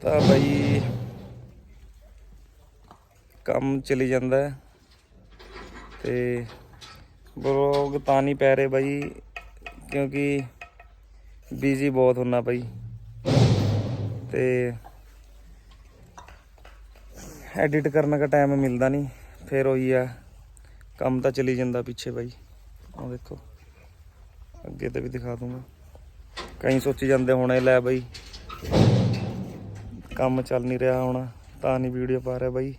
ਤਾਂ ਬਾਈ ਕੰਮ ਚਲੀ ਜਾਂਦਾ ਹੈ। ਤੇ ਬਲੌਗ ਤਾਂ ਨਹੀਂ ਪੈ ਰਹੇ ਬਾਈ, ਕਿਉਂਕਿ ਬਿਜ਼ੀ ਬਹੁਤ ਹੁੰਨਾ ਬਾਈ। ਤੇ ਐਡਿਟ ਕਰਨ ਦਾ ਟਾਈਮ ਮਿਲਦਾ ਨਹੀਂ, ਫਿਰ ਉਹੀ ਆ, ਕੰਮ ਤਾਂ ਚਲੀ ਜਾਂਦਾ ਪਿੱਛੇ ਬਾਈ। ਉਹ ਦੇਖੋ, ਅੱਗੇ ਤੇ ਵੀ ਦਿਖਾ ਦੂੰਗਾ। ਕਈ ਸੋਚੀ ਜਾਂਦੇ ਹੋਣੇ, ਲੈ ਬਾਈ ਕੰਮ ਚੱਲ ਨਹੀਂ ਰਿਹਾ ਹੁਣ, ਤਾਂ ਨਹੀਂ ਵੀਡੀਓ ਪਾ ਰਿਹਾ ਬਾਈ।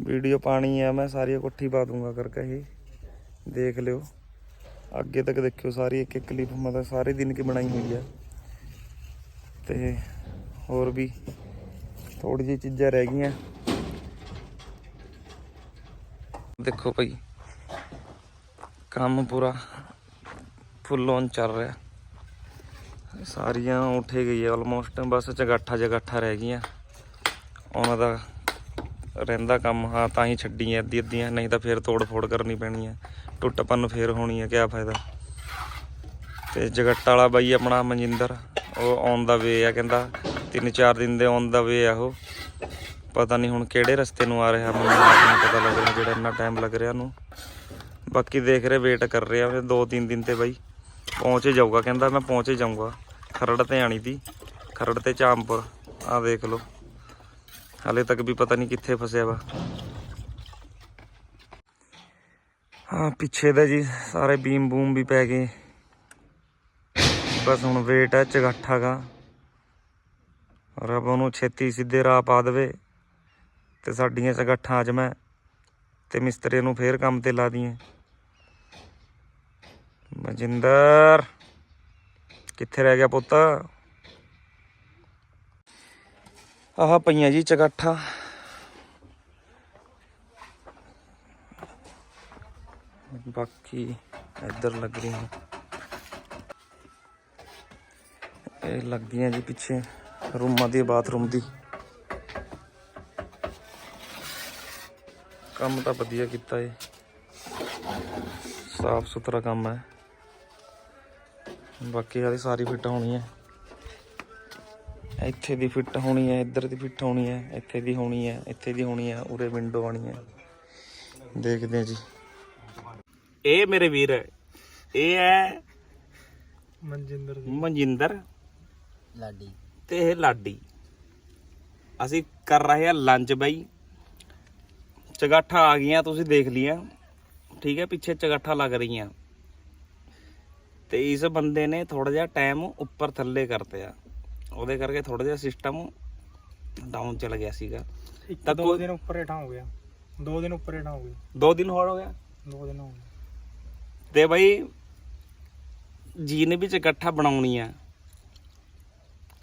ਵੀਡੀਓ ਪਾਣੀ ਆ, ਮੈਂ ਸਾਰੀ ਇਕੱਠੀ ਪਾ ਦੂੰਗਾ ਕਰਕੇ ਇਹ। ਦੇਖ ਲਿਓ। ਅੱਗੇ ਤੱਕ ਦੇਖਿਓ ਸਾਰੀ ਇੱਕ ਇੱਕ ਕਲਿੱਪ ਮਤਲਬ ਸਾਰੇ ਦਿਨ ਕੀ ਬਣਾਈ ਹੋਈ ਆ। ਤੇ ਹੋਰ ਵੀ ਥੋੜੀ ਜਿਹੀ ਚੀਜ਼ਾਂ ਰਹਿ ਗਈਆਂ। ਦੇਖੋ ਭਾਈ ਕੰਮ ਪੂਰਾ ਫੁੱਲ ਔਨ ਚੱਲ ਰਿਹਾ। ਸਾਰੀਆਂ ਉੱਠੇ ਗਈ ਆਲਮੋਸਟ ਬਸ ਜਗਾਠਾ ਜਗਾਠਾ ਰਹਿ ਗਈਆਂ। ਉਹਨਾਂ ਦਾ ਰਹਿੰਦਾ ਕੰਮ, ਹਾਂ, ਤਾਂ ਹੀ ਛੱਡੀਆਂ ਅੱਧੀ ਅੱਧੀਆਂ, ਨਹੀਂ ਤਾਂ ਫੇਰ ਤੋੜ ਫੋੜ ਕਰਨੀ ਪੈਣੀ ਹੈ ਟੁੱਟ ਪੰਨ ਫੇਰ ਹੋਣੀ ਹੈ ਕਿਆ ਫਾਇਦਾ। ਤੇ ਜਗੱਟਾ ਵਾਲਾ ਬਾਈ ਆਪਣਾ ਮਨਜਿੰਦਰ, ਉਹ ਆਉਣ ਦਾ ਵੇ ਆ, ਕਹਿੰਦਾ ਤਿੰਨ ਚਾਰ ਦਿਨ ਦੇ ਆਉਣ ਦਾ ਵੇ ਆ ਉਹ। ਪਤਾ ਨਹੀਂ ਹੁਣ ਕਿਹੜੇ ਰਸਤੇ ਨੂੰ ਆ ਰਿਹਾ, ਮੈਨੂੰ ਨਹੀਂ ਪਤਾ ਲੱਗ ਰਿਹਾ ਜਿਹੜਾ ਇੰਨਾ ਟਾਈਮ ਲੱਗ ਰਿਹਾ ਉਹਨੂੰ। ਬਾਕੀ ਦੇਖ ਰਹੇ ਵੇਟ ਕਰ ਰਿਹਾ, ਫਿਰ ਦੋ ਤਿੰਨ ਦਿਨ ਤੇ ਬਾਈ ਪਹੁੰਚ ਜਾਊਗਾ, ਕਹਿੰਦਾ ਮੈਂ ਪਹੁੰਚ ਹੀ ਜਾਊਂਗਾ। ਖਰੜ ਤੇ ਆਣੀ ਦੀ ਖਰੜ ਤੇ ਚਾਮਪੁਰ ਆ ਦੇਖ ਲਓ। ਹਾਲੇ ਤੱਕ ਵੀ ਪਤਾ ਨਹੀਂ ਕਿੱਥੇ ਫਸਿਆ ਵਾ। ਹਾਂ, ਪਿੱਛੇ ਦਾ ਜੀ ਸਾਰੇ ਬੀਮ ਬੂਮ ਵੀ ਪੈ ਗਏ। ਬਸ ਹੁਣ ਵੇਟ ਹੈ ਚਗਾਠਾ ਦਾ ਰੱਬ ਉਹਨੂੰ ਛੇਤੀ ਸਿੱਧੇ ਰਾਹ ਪਾ ਦੇਵੇ ਤੇ ਸਾਡੀਆਂ ਚਗਾਠਾਂ ਅੱਜ ਮੈਂ ਤੇ ਮਿਸਤਰੀ ਨੂੰ ਫੇਰ ਕੰਮ ਤੇ ਲਾ ਦਈਏ। ਮਜਿੰਦਰ! ਕਿੱਥੇ ਰਹਿ ਗਿਆ ਪੁੱਤ? ਆਹ ਪਈਆਂ ਜੀ ਚਗਾਠਾਂ। ਬਾਕੀ ਇੱਧਰ ਲੱਗ ਰਹੀਆਂ। ਇਹ ਲੱਗਦੀਆਂ ਜੀ ਪਿੱਛੇ ਰੂਮਾਂ ਦੀ, ਬਾਥਰੂਮ ਦੀ। ਕੰਮ ਤਾਂ ਵਧੀਆ ਕੀਤਾ ਏ ਸਾਫ਼ ਸੁਥਰਾ ਕੰਮ ਹੈ। ਬਾਕੀ ਵਾਲੀ ਸਾਰੀ ਫਿੱਟ ਹੋਣੀ ਹੈ। ਇੱਥੇ ਦੀ ਫਿੱਟ ਹੋਣੀ ਹੈ ਇੱਧਰ ਦੀ ਫਿੱਟ ਹੋਣੀ ਹੈ ਇੱਥੇ ਦੀ ਹੋਣੀ ਹੈ ਇੱਥੇ ਦੀ ਹੋਣੀ ਹੈ ਉਰੇ ਵਿੰਡੋ ਆਣੀ ਹੈ। ਦੇਖਦੇ ਹਾਂ ਜੀ। ਇਹ ਮੇਰੇ ਵੀਰ ਇਹ ਹੈ ਮਨਜਿੰਦਰ ਮਨਜਿੰਦਰ। ਲਾਡੀ। ਤੇ ਇਹ ਲਾਡੀ। ਅਸੀਂ ਕਰ ਰਹੇ ਹਾਂ ਲੰਚ ਬਾਈ। ਚਗਾਠਾ ਆ ਗਈਆਂ ਤੁਸੀਂ ਦੇਖ ਲਿਆ ਠੀਕ ਹੈ ਪਿੱਛੇ ਚਗਾਠਾ ਲੱਗ ਰਹੀਆਂ। ਤੇ ਇਸ ਬੰਦੇ ਨੇ ਥੋੜਾ ਜਿਹਾ ਟਾਈਮ ਉੱਪਰ ਥੱਲੇ ਕਰਤਿਆ ਉਹਦੇ ਕਰਕੇ ਥੋੜਾ ਜਿਹਾ ਸਿਸਟਮ ਡਾਊਨ ਚਲ ਗਿਆ ਸੀਗਾ। ਤਾਂ ਦੋ ਦਿਨ ਉੱਪਰ ਹੇਠਾਂ ਹੋ ਗਿਆ। ਦੋ ਦਿਨ ਉੱਪਰ ਹੇਠਾਂ ਹੋ ਗਏ ਦੋ ਦਿਨ ਹੋਰ ਹੋ ਗਿਆ? ਦੋ ਦਿਨ ਹੋ ਗਏ। ਤੇ ਬਾਈ ਜੀ ਨੇ ਵਿੱਚ ਇਕੱਠਾ ਬਣਾਉਣੀ ਆ।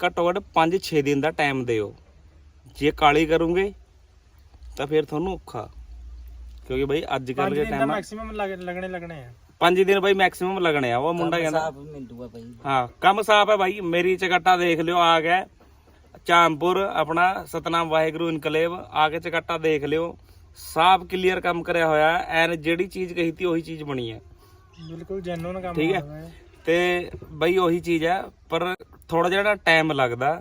ਘੱਟੋ ਘੱਟ 5-6 ਦਿਨ ਦਾ ਟਾਈਮ ਦਿਓ। ਜੇ ਕਾਲੀ ਕਰੋਗੇ ਤਾਂ ਫਿਰ ਤੁਹਾਨੂੰ ਔਖਾ। ਕਿਉਂਕਿ ਬਾਈ ਅੱਜ ਕੱਲ ਪੰਜ ਦੇ ਦਿਨ ਟਾਈਮ ਮੈਕਸਿਮਮ ਲੱਗਣੇ ਲੱਗਣੇ ਆ। 5 ਦਿਨ ਬਾਈ ਮੈਕਸਿਮਮ ਲੱਗਣੇ ਆ ਉਹ ਮੁੰਡਾ ਕਹਿੰਦਾ। ਮਿੰਦੂਆ ਭਾਈ ਹਾਂ ਕੰਮ ਸਾਫ਼ ਹੈ ਬਾਈ ਮੇਰੀ ਚਗੱਟਾ ਦੇਖ ਲਿਓ ਆ ਗਿਆ। ਚਾਂਪੁਰ ਆਪਣਾ ਸਤਨਾਮ ਵਾਹਿਗੁਰੂ ਇਨਕਲੇਵ ਆ ਕੇ ਚਗੱਟਾ ਦੇਖ ਲਿਓ। ਸਾਫ਼ ਕਲੀਅਰ ਕੰਮ ਕਰਿਆ ਹੋਇਆ ਐਨ ਜਿਹੜੀ ਚੀਜ਼ ਕਹੀ ਤੀ ਉਹੀ ਚੀਜ਼ ਬਣੀ ਹੈ ਬਿਲਕੁਲ ਜੈਨੂਨ ਕੰਮ ਠੀਕ ਹੈ। ਹੋਇਆ ਹੈ। ਤੇ ਬਈ ਉਹੀ ਚੀਜ਼ ਹੈ ਪਰ ਥੋੜਾ ਜਿਹਾ ਟਾਈਮ ਲੱਗਦਾ।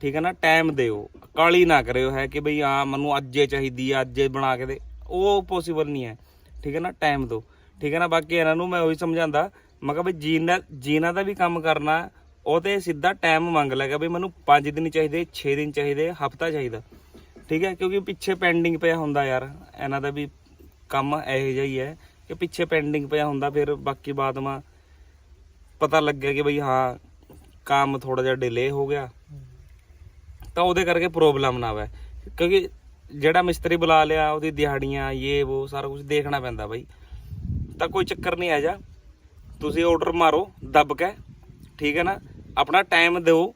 ਠੀਕ ਹੈ ਨਾ? ਟਾਈਮ ਦਿਓ। ਕਾਲੀ ਨਾ ਕਰਿਓ ਹੈ ਕਿ ਬਈ ਹਾਂ ਮੈਨੂੰ ਅੱਜੇ ਚਾਹੀਦੀ ਆ ਅੱਜੇ ਬਣਾ ਕੇ ਦੇ। ਉਹ ਪੋਸੀਬਲ ਨਹੀਂ ਹੈ। ਠੀਕ ਹੈ ਨਾ? ਟਾਈਮ ਦਿਓ ਠੀਕ ਹੈ ਨਾ? ਬਾਕੀ ਇਹਨਾਂ ਨੂੰ ਮੈਂ ਉਹੀ ਸਮਝਾਉਂਦਾ। ਮੈਂ ਕਿਹਾ ਬਈ ਜੀਨਾ ਜੀਨਾ ਦਾ ਵੀ ਕੰਮ ਕਰਨਾ ਉਹ ਤੇ ਸਿੱਧਾ ਟਾਈਮ ਮੰਗ ਲੈਗਾ ਵੀ ਮੈਨੂੰ 5 ਦਿਨ ਚਾਹੀਦੇ 6 ਦਿਨ ਚਾਹੀਦੇ, ਹਫਤਾ ਚਾਹੀਦਾ। ਠੀਕ ਹੈ? ਕਿਉਂਕਿ ਪਿੱਛੇ ਪੈਂਡਿੰਗ ਪਿਆ ਹੁੰਦਾ ਯਾਰ। ਇਹਨਾਂ ਦਾ ਵੀ ਕੰਮ ਇਹੋ ਜਿਹਾ ਹੀ ਹੈ ਕਿ ਪਿੱਛੇ ਪੈਂਡਿੰਗ ਪਿਆ ਹੁੰਦਾ, ਫਿਰ ਬਾਕੀ ਬਾਤ ਮਾ ਪਤਾ ਲੱਗਿਆ ਕਿ ਬਈ ਹਾਂ, ਕੰਮ ਥੋੜਾ ਜਿਹਾ ਡਿਲੇ ਹੋ ਗਿਆ। ਤਾਂ ਉਹਦੇ ਕਰਕੇ ਪ੍ਰੋਬਲਮ ਨਾ ਆਵੇ। ਕਿਉਂਕਿ ਜਿਹੜਾ ਮਿਸਤਰੀ ਬੁਲਾ ਲਿਆ ਉਹਦੀ ਦਿਹਾੜੀਆਂ ਇਹ ਉਹ ਸਾਰਾ ਕੁਝ ਦੇਖਣਾ ਪੈਂਦਾ ਬਈ। ਤਾਂ ਕੋਈ ਚੱਕਰ ਨਹੀਂ ਆ ਜਾ ਤੁਸੀਂ ਆਰਡਰ ਮਾਰੋ ਦੱਬ ਕੇ ਠੀਕ ਹੈ ਨਾ? ਆਪਣਾ ਟਾਈਮ ਦਿਓ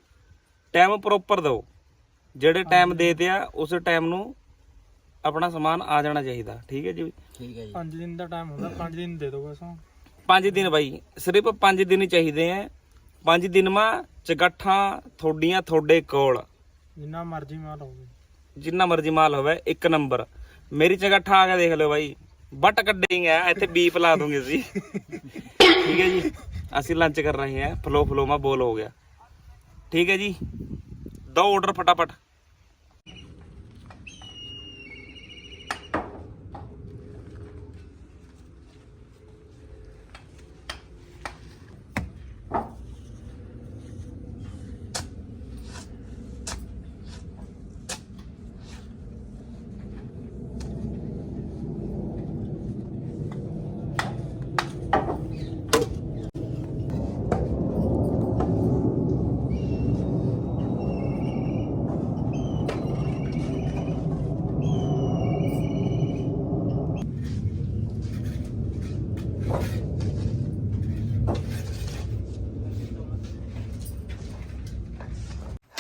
ਟਾਈਮ ਪ੍ਰੋਪਰ ਦਿਓ। ਜਿਹੜੇ ਟਾਈਮ ਦੇ ਦਿਆ ਉਸ ਟਾਈਮ ਨੂੰ ਆਪਣਾ ਸਮਾਨ ਆ ਜਾਣਾ ਚਾਹੀਦਾ ਠੀਕ ਹੈ ਜੀ ਠੀਕ ਹੈ ਜੀ। 5 ਦਿਨ ਦਾ ਟਾਈਮ ਹੁੰਦਾ 5 ਦਿਨ ਦੇ ਦਿਓ ਬਸ ਪੰਜ ਦਿਨ ਬਾਈ ਸਿਰਫ ਪੰਜ ਦਿਨ ਹੀ ਚਾਹੀਦੇ ਆ। ਪੰਜ ਦਿਨ ਮਾ ਚਗੱਠਾਂ ਥੋਡੀਆਂ ਥੋੜੇ ਕੋਲ। ਜਿੰਨਾ ਮਰਜ਼ੀ ਹੋਵੇ ਜਿੰਨਾ ਮਰਜ਼ੀ ਮਾਲ ਹੋਵੇ, ਇੱਕ ਨੰਬਰ। ਮੇਰੀ ਜਗ੍ਹਾ ਆ ਕੇ ਦੇਖ ਲਿਓ ਬਾਈ। ਬੱਟ ਕੱਢੇਂਗੇ ਇੱਥੇ ਬੀਪ ਲਾ ਦੂੰਗੇ ਜੀ ਠੀਕ ਹੈ ਜੀ? ਅਸੀਂ ਲੰਚ ਕਰ ਰਹੇ ਹਾਂ ਫਲੋ ਫਲੋ ਮਾ ਬੋਲ ਹੋ ਗਿਆ। ਠੀਕ ਹੈ ਜੀ? ਦੋ ਆਰਡਰ ਫਟਾਫਟ।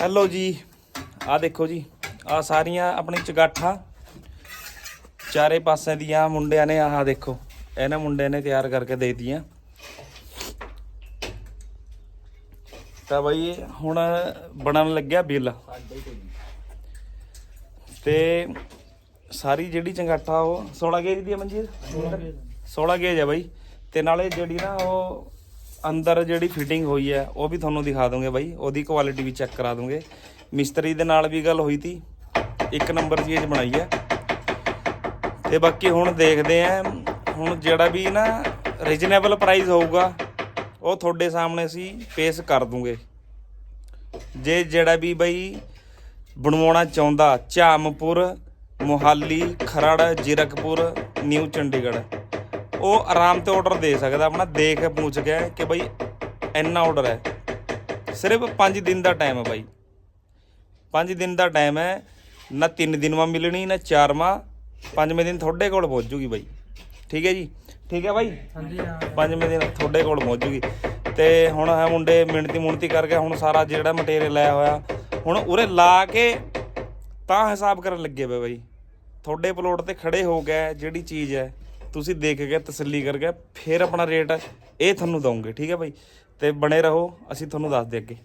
ਹੈਲੋ ਜੀ। ਆ ਦੇਖੋ ਜੀ ਆ ਸਾਰੀਆਂ ਆਪਣੀ ਚਗਾਠਾਂ। ਚਾਰੇ ਪਾਸੇ ਦੀਆਂ ਮੁੰਡਿਆਂ ਨੇ ਆਹ ਦੇਖੋ ਇਹਨਾਂ ਮੁੰਡਿਆਂ ਨੇ ਤਿਆਰ ਕਰਕੇ ਦੇ ਦਿੱਤੀਆਂ। ਤਾਂ ਬਈ ਹੁਣ ਬਣਨ ਲੱਗਿਆ ਬਿੱਲ। ਤੇ ਸਾਰੀ ਜਿਹੜੀ ਚੰਗਾਠਾ ਉਹ 16 ਗੇਜ ਦੀ ਹੈ ਮਨਜੀਤ 16 ਗੇਜ ਹੈ ਬਾਈ। ਤੇ ਨਾਲੇ ਜਿਹੜੀ ਨਾ ਉਹ ਅੰਦਰ ਜਿਹੜੀ ਫਿਟਿੰਗ ਹੋਈ ਹੈ, ਉਹ ਵੀ ਤੁਹਾਨੂੰ ਦਿਖਾ ਦੂੰਗੇ ਬਾਈ। ਉਹਦੀ ਕੁਆਲਿਟੀ ਵੀ ਚੈੱਕ ਕਰਾ ਦੂੰਗੇ। ਮਿਸਤਰੀ ਦੇ ਨਾਲ ਵੀ ਗੱਲ ਹੋਈ ਤੀ। ਇੱਕ ਨੰਬਰ ਚੀਜ਼ ਬਣਾਈ ਹੈ। ਤੇ ਬਾਕੀ ਹੁਣ ਦੇਖਦੇ ਆਂ ਹੁਣ ਜਿਹੜਾ ਵੀ ਨਾ ਰੀਜਨੇਬਲ ਪ੍ਰਾਈਸ ਹੋਊਗਾ, ਉਹ ਤੁਹਾਡੇ ਸਾਹਮਣੇ ਅਸੀਂ ਪੇਸ਼ ਕਰ ਦੂੰਗੇ। ਜੇ ਜਿਹੜਾ ਵੀ ਬਈ ਬਣਵਾਉਣਾ ਚਾਹੁੰਦਾ, ਝਾਮਪੁਰ, ਮੋਹਾਲੀ, ਖਰੜ, ਜੀਰਕਪੁਰ, ਨਿਊ ਚੰਡੀਗੜ੍ਹ। ਉਹ ਆਰਾਮ ਤੇ ਆਰਡਰ ਦੇ ਸਕਦਾ ਆਪਣਾ ਦੇਖ ਪੁੱਛ ਗਿਆ ਕਿ ਬਈ ਇੰਨਾ ਆਰਡਰ ਹੈ। ਸਿਰਫ 5 ਦਿਨ ਦਾ ਟਾਈਮ ਹੈ ਬਾਈ। 5 ਦਿਨ ਦਾ ਟਾਈਮ ਹੈ ਨਾ 3 ਦਿਨ ਮਾ ਮਿਲਣੀ ਨਾ 4 ਮਾ ਪੰਜਵੇਂ ਦਿਨ ਤੁਹਾਡੇ ਕੋਲ ਪਹੁੰਚ ਜੂਗੀ ਬਾਈ। ਠੀਕ ਹੈ ਜੀ? ਠੀਕ ਹੈ ਬਾਈ? ਹਾਂਜੀ ਹਾਂ। ਪੰਜਵੇਂ ਦਿਨ ਤੁਹਾਡੇ ਕੋਲ ਪਹੁੰਚ ਜੂਗੀ। ਤੇ ਹੁਣ ਹੈ ਮੁੰਡੇ ਮਿਹਨਤੀ ਮੁਹਨਤੀ ਕਰਕੇ ਹੁਣ ਸਾਰਾ ਜਿਹੜਾ ਮਟੀਰੀਅਲ ਆਇਆ ਹੋਇਆ ਹੁਣ ਉਰੇ ਲਾ ਕੇ ਤਾਂ ਹਿਸਾਬ ਕਰਨ ਲੱਗੇ ਪਏ ਬਾਈ। ਤੁਹਾਡੇ ਪਲੋਟ ਤੇ ਖੜੇ ਹੋ ਗਏ ਜਿਹੜੀ ਚੀਜ਼ ਹੈ ਤੁਸੀਂ ਦੇਖ ਕੇ ਤਸੱਲੀ ਕਰਕੇ ਫਿਰ ਆਪਣਾ ਰੇਟ ਇਹ ਤੁਹਾਨੂੰ ਦਵਾਂਗੇ ਠੀਕ ਹੈ ਬਾਈ? ਤੇ ਬਣੇ ਰਹੋ, ਅਸੀਂ ਤੁਹਾਨੂੰ ਦੱਸ ਦੇ ਅੱਗੇ।